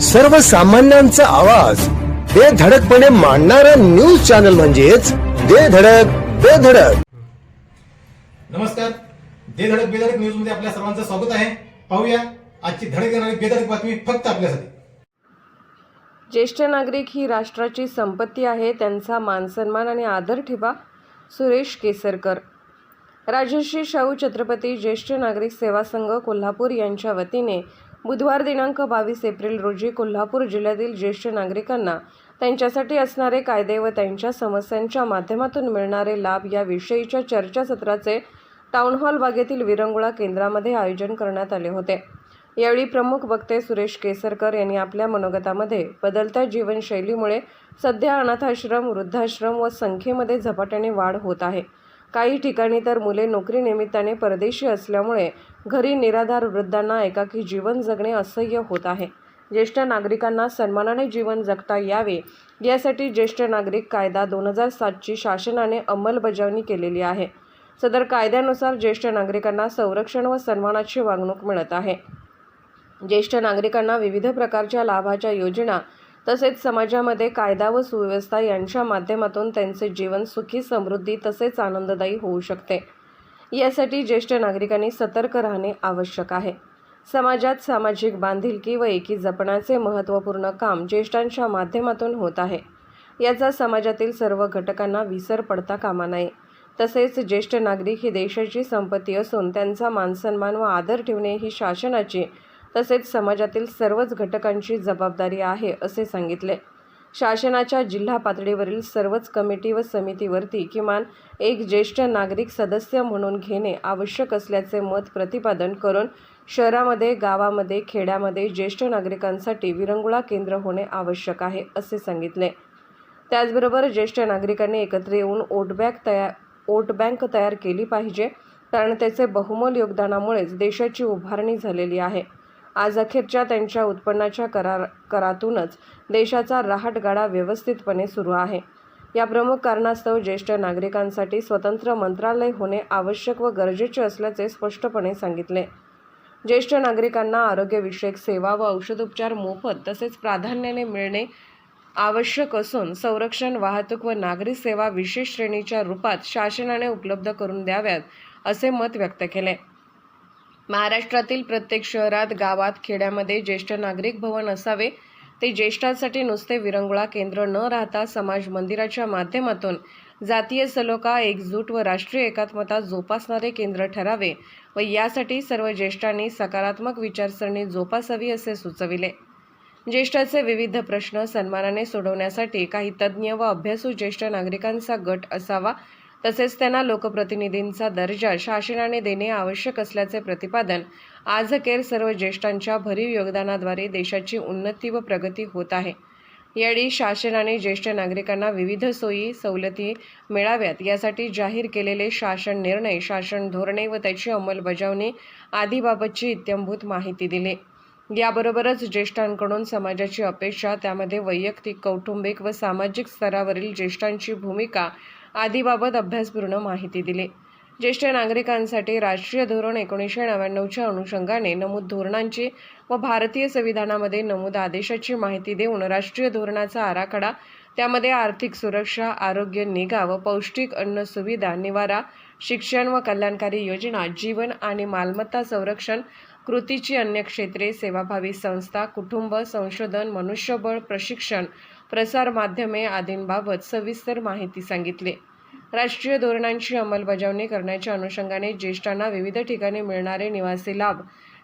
सर्वसामान्यांचा आवाज. बेधडकपणे मांडणारा न्यूज चॅनल म्हणजेच बेधडक बेधडक नमस्कार. दे धडक बेधडक न्यूजमध्ये आपल्या सर्वांचं स्वागत आहे. पाहूया आजची धडक येणारी बेधडक बातमी फक्त आपल्यासाठी. ज्येष्ठ नागरिक ही राष्ट्राची संपत्ती आहे त्यांचा मानसन्मान आणि आदर ठेवा सुरेश केसरकर. राजर्षी शाहू छत्रपती ज्येष्ठ नागरिक सेवा संघ कोल्हापूर यांच्या वतीने बुधवार दिनांक बावीस एप्रिल रोजी कोल्हापूर जिल्ह्यातील ज्येष्ठ नागरिकांना त्यांच्यासाठी असणारे कायदे व त्यांच्या समस्यांच्या माध्यमातून मिळणारे लाभ याविषयीच्या चर्चासत्राचे टाउन हॉल बागेतील विरंगुळा केंद्रामध्ये आयोजन करण्यात आले होते. यावेळी प्रमुख वक्ते सुरेश केसरकर यांनी आपल्या मनोगतामध्ये बदलत्या जीवनशैलीमुळे सध्या अनाथाश्रम वृद्धाश्रम व संख्येमध्ये झपाट्याने वाढ होत आहे. काही ठिकाणी तर मुले नोकरीनिमित्ताने परदेशी असल्यामुळे घरी निराधार वृद्धांना एकाकी जीवन जगणे असह्य होत आहे. ज्येष्ठ नागरिकांना सन्मानाने जीवन जगता यावे यासाठी ज्येष्ठ नागरिक कायदा दोन हजार सातची शासनाने अंमलबजावणी केलेली आहे. सदर कायद्यानुसार ज्येष्ठ नागरिकांना संरक्षण व सन्मानाची वागणूक मिळत आहे. ज्येष्ठ नागरिकांना विविध प्रकारच्या लाभाच्या योजना तसेच समाजामध्ये कायदा व सुव्यवस्था यांच्या माध्यमातून त्यांचे जीवन सुखी समृद्धी तसेच आनंददायी होऊ शकते. यासाठी ज्येष्ठ नागरिकांनी सतर्क राहणे आवश्यक आहे. समाजात सामाजिक बांधिलकी व एकी जपण्याचे महत्त्वपूर्ण काम ज्येष्ठांच्या माध्यमातून होत आहे. याचा समाजातील सर्व घटकांना विसर पडता कामा नये. तसेच ज्येष्ठ नागरिक ही देशाची संपत्ती असून त्यांचा मानसन्मान व आदर ठेवणे ही शासनाची तसेच समाजातील सर्वच घटकांची जबाबदारी आहे असे सांगितले. शासनाच्या जिल्हा पातळीवरील सर्वच कमिटी व समितीवरती किमान एक ज्येष्ठ नागरिक सदस्य म्हणून घेणे आवश्यक असल्याचे मत प्रतिपादन करून शहरामध्ये गावामध्ये खेड्यामध्ये ज्येष्ठ नागरिकांसाठी विरंगुळा केंद्र होणे आवश्यक आहे असे सांगितले. त्याचबरोबर ज्येष्ठ नागरिकांनी एकत्र येऊन वोट बँक तयार वोट बँक तयार केली पाहिजे कारण त्याचे बहुमोल योगदानामुळेच देशाची उभारणी झालेली आहे. आज अखेरच्या त्यांच्या उत्पन्नाच्या करार करातूनच देशाचा रहाटगाडा व्यवस्थितपणे सुरू आहे. या प्रमुख कारणास्तव ज्येष्ठ नागरिकांसाठी स्वतंत्र मंत्रालय होणे आवश्यक व गरजेचे असल्याचे स्पष्टपणे सांगितले. ज्येष्ठ नागरिकांना आरोग्यविषयक सेवा व औषधोपचार मोफत तसेच प्राधान्याने मिळणे आवश्यक असून संरक्षण वाहतूक व नागरी सेवा विशेष श्रेणीच्या रूपात शासनाने उपलब्ध करून द्याव्यात असे मत व्यक्त केले. महाराष्ट्रातील प्रत्येक शहरात गावात खेड्यामध्ये ज्येष्ठ नागरिक भवन असावे. ते ज्येष्ठांसाठी नुसते विरंगुळा केंद्र न राहता समाज मंदिराच्या माध्यमातून जातीय सलोखा एकजूट व राष्ट्रीय एकात्मता जोपासणारे केंद्र ठरावे व यासाठी सर्व ज्येष्ठांनी सकारात्मक विचारसरणी जोपासावी असे सुचविले. ज्येष्ठाचे विविध प्रश्न सन्मानाने सोडवण्यासाठी काही तज्ज्ञ व अभ्यासू ज्येष्ठ नागरिकांचा गट असावा तसेच त्यांना लोकप्रतिनिधींचा दर्जा शासनाने देणे आवश्यक असल्याचे प्रतिपादन आज अखेर सर्व ज्येष्ठांच्या भरीव योगदानाद्वारे देशाची उन्नती व प्रगती होत आहे. यावेळी शासनाने ज्येष्ठ नागरिकांना विविध सोयी सवलती मिळाव्यात. यासाठी जाहीर केलेले शासन निर्णय शासन धोरणे व त्याची अंमलबजावणी आदीबाबतची इत्यंभूत माहिती दिली. याबरोबरच ज्येष्ठांकडून समाजाची अपेक्षा त्यामध्ये वैयक्तिक कौटुंबिक व सामाजिक स्तरावरील ज्येष्ठांची भूमिका आदीबाबत अभ्यासपूर्ण माहिती दिली. ज्येष्ठ नागरिकांसाठी राष्ट्रीय धोरण एकोणीसशे नव्याण्णवच्या अनुषंगाने नमूद धोरणांची व भारतीय संविधानामध्ये नमूद आदेशाची माहिती देऊन राष्ट्रीय धोरणाचा आराखडा त्यामध्ये आर्थिक सुरक्षा आरोग्य निगा व पौष्टिक अन्न सुविधा निवारा शिक्षण व कल्याणकारी योजना जीवन आणि मालमत्ता संरक्षण कृतीची अन्य क्षेत्रे सेवाभावी संस्था कुटुंब संशोधन मनुष्यबळ प्रशिक्षण प्रसार माध्यमे आदींबाबत सविस्तर माहिती सांगितली. राष्ट्रीय धोरणांची अंमलबजावणी करण्याच्या अनुषंगाने ज्येष्ठांना विविध ठिकाणी मिळणारे निवासी लाभ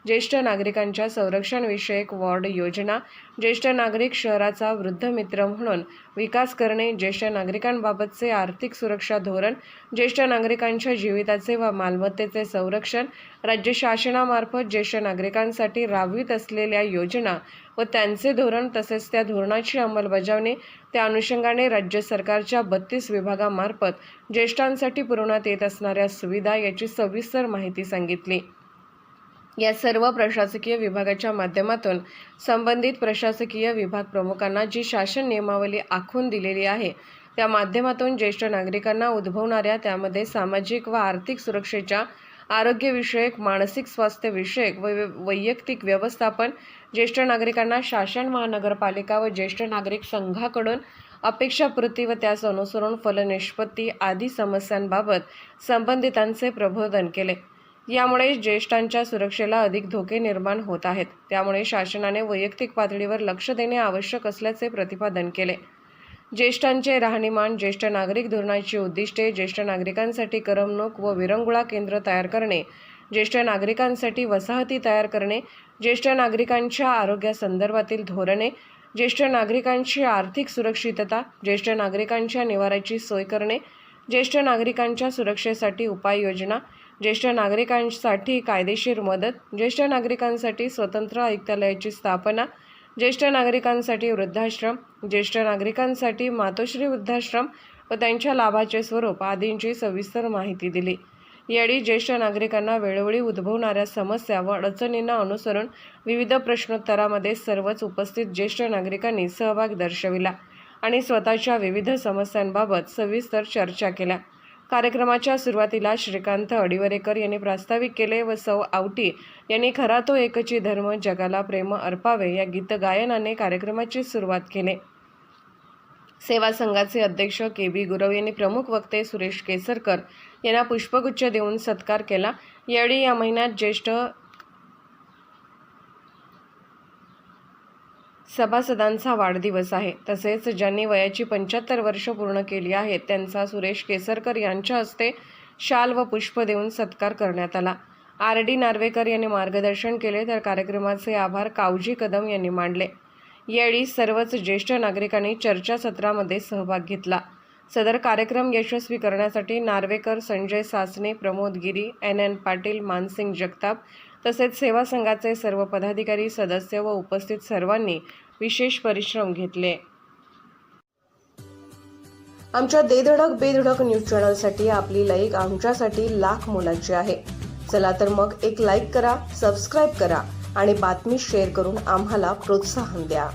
ज्येष्ठ नागरिकांच्या संरक्षणविषयक वॉर्ड योजना ज्येष्ठ नागरिक शहराचा वृद्ध मित्र म्हणून विकास करणे ज्येष्ठ नागरिकांबाबतचे आर्थिक सुरक्षा धोरण ज्येष्ठ नागरिकांच्या जीविताचे व मालमत्तेचे संरक्षण राज्य शासनामार्फत ज्येष्ठ नागरिकांसाठी राबवित असलेल्या योजना व त्यांचे धोरण तसेच त्या धोरणाची अंमलबजावणी त्या अनुषंगाने राज्य सरकारच्या बत्तीस विभागामार्फत ज्येष्ठांसाठी पुरवण्यात येत असणाऱ्या सुविधा याची सविस्तर माहिती सांगितली. या सर्व प्रशासकीय विभागाच्या माध्यमातून संबंधित प्रशासकीय विभाग प्रमुखांना जी शासन नियमावली आखून दिलेली आहे त्या माध्यमातून ज्येष्ठ नागरिकांना उद्भवणाऱ्या त्यामध्ये सामाजिक व आर्थिक सुरक्षेच्या आरोग्यविषयक मानसिक स्वास्थ्यविषयक व वैयक्तिक व्यवस्थापन ज्येष्ठ नागरिकांना शासन महानगरपालिका व ज्येष्ठ नागरिक संघाकडून अपेक्षापूर्ती व त्यास अनुसरून फलनिष्पत्ती आदी समस्यांबाबत संबंधितांचे प्रबोधन केले. यामुळे ज्येष्ठांच्या सुरक्षेला अधिक धोके निर्माण होत आहेत. त्यामुळे शासनाने वैयक्तिक पातळीवर लक्ष देणे आवश्यक असल्याचे प्रतिपादन केले. ज्येष्ठांचे राहणीमान ज्येष्ठ नागरिक धोरणाची उद्दिष्टे ज्येष्ठ नागरिकांसाठी करमणूक व विरंगुळा केंद्र तयार करणे ज्येष्ठ नागरिकांसाठी वसाहती तयार करणे ज्येष्ठ नागरिकांच्या आरोग्यासंदर्भातील धोरणे ज्येष्ठ नागरिकांची आर्थिक सुरक्षितता ज्येष्ठ नागरिकांच्या निवाराची सोय करणे ज्येष्ठ नागरिकांच्या सुरक्षेसाठी उपाययोजना ज्येष्ठ नागरिकांसाठी कायदेशीर मदत ज्येष्ठ नागरिकांसाठी स्वतंत्र आयुक्तालयाची स्थापना ज्येष्ठ नागरिकांसाठी वृद्धाश्रम ज्येष्ठ नागरिकांसाठी मातोश्री वृद्धाश्रम व त्यांच्या लाभाचे स्वरूप आदींची सविस्तर माहिती दिली. यावेळी ज्येष्ठ नागरिकांना वेळोवेळी उद्भवणाऱ्या समस्या व अडचणींना अनुसरून विविध प्रश्नोत्तरामध्ये सर्वच उपस्थित ज्येष्ठ नागरिकांनी सहभाग दर्शविला आणि स्वतःच्या विविध समस्यांबाबत सविस्तर चर्चा केल्या. कार्यक्रमाच्या सुरुवातीला श्रीकांत अडिवरेकर यांनी प्रास्ताविक केले व सौ आवटी यांनी खरा तो एकची धर्म जगाला प्रेम अर्पावे या गीतगायनाने कार्यक्रमाची सुरुवात केली. सेवा संघाचे अध्यक्ष के बी गुरव यांनी प्रमुख वक्ते सुरेश केसरकर यांना पुष्पगुच्छ देऊन सत्कार केला. यावेळी या महिन्यात ज्येष्ठ सभासदांचा वाढदिवस आहे. तसेच ज्यांनी वयाची पंच्याहत्तर वर्ष पूर्ण केली आहेत त्यांचा सुरेश केसरकर यांच्या हस्ते शाल व पुष्प देऊन सत्कार करण्यात आला. आर डी नार्वेकर यांनी मार्गदर्शन केले तर कार्यक्रमाचे आभार कावजी कदम यांनी मांडले यावेळी सर्वच ज्येष्ठ नागरिकांनी चर्चासत्रामध्ये सहभाग घेतला. सदर कार्यक्रम यशस्वी करण्यासाठी नार्वेकर संजय सासने प्रमोद गिरी एन एन पाटील मानसिंग जगताप तसेच सेवा संघाचे सर्व पदाधिकारी सदस्य व उपस्थित सर्वांनी विशेष परिश्रम घेतले. आमच्या देधडक बेधडक न्यूज चॅनलसाठी आपली लाईक आमच्यासाठी लाख मोलाची आहे. चला तर मग एक लाईक करा सबस्क्राईब करा आणि बातमी शेअर करून आम्हाला प्रोत्साहन द्या.